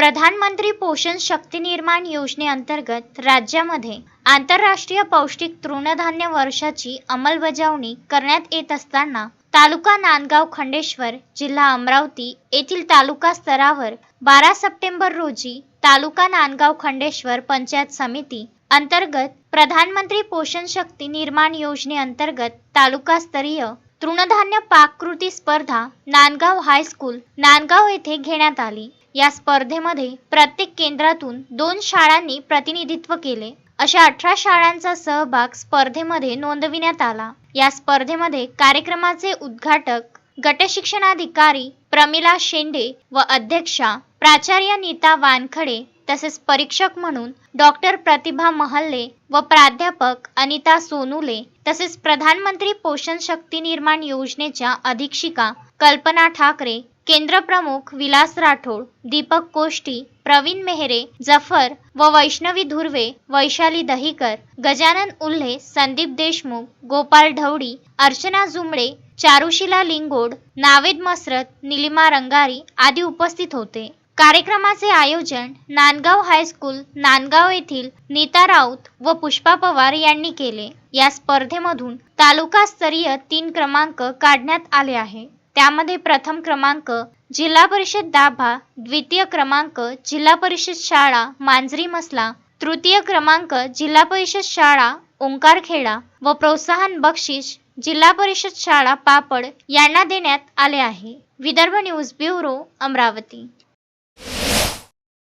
प्रधानमंत्री पोषण शक्ती निर्माण योजनेअंतर्गत राज्यामध्ये आंतरराष्ट्रीय पौष्टिक तृणधान्य वर्षाची अंमलबजावणी करण्यात येत असताना तालुका नांदगाव खंडेश्वर जिल्हा अमरावती येथील तालुका स्तरावर बारा सप्टेंबर रोजी तालुका नांदगाव खंडेश्वर पंचायत समिती अंतर्गत प्रधानमंत्री पोषण शक्ती निर्माण योजनेअंतर्गत तालुकास्तरीय तृणधान्य पाककृती स्पर्धा नांदगाव हायस्कूल नांदगाव येथे घेण्यात आली. या स्पर्धेमध्ये प्रत्येक केंद्रातून दोन शाळांनी प्रतिनिधित्व केले. अशा अठरा शाळांचा सहभाग स्पर्धेमध्ये नोंदविण्यात आला. या स्पर्धेमध्ये कार्यक्रमाचे उद्घाटक गटशिक्षणाधिकारी प्रमिला शेंडे व अध्यक्षा प्राचार्य नीता वानखडे तसेच परीक्षक म्हणून डॉक्टर प्रतिभा महल्ले व प्राध्यापक अनिता सोनुले तसेच प्रधानमंत्री पोषण शक्ती निर्माण योजनेच्या अधीक्षिका कल्पना ठाकरे केंद्रप्रमुख विलास राठोड दीपक कोष्टी प्रवीण मेहरे जफर व वैष्णवी धुर्वे वैशाली दहीकर गजानन उल्हे संदीप देशमुख गोपाल ढवडी अर्चना जुमडे चारुशिला लिंगोड नावेद मसरत निलिमा रंगारी आदी उपस्थित होते. कार्यक्रमाचे आयोजन नांदगाव हायस्कूल नांदगाव येथील नीता राऊत व पुष्पा पवार यांनी केले. या स्पर्धेमधून तालुकास्तरीय तीन क्रमांक काढण्यात आले आहे. त्यामध्ये प्रथम क्रमांक जिल्हा परिषद दाभा द्वितीय क्रमांक जिल्हा परिषद शाळा मांजरी मसला तृतीय क्रमांक जिल्हा परिषद शाळा ओंकारखेडा व प्रोत्साहन बक्षीस जिल्हा परिषद शाळा पापड यांना देण्यात आले आहे. Vidarbha news bureau Amravati.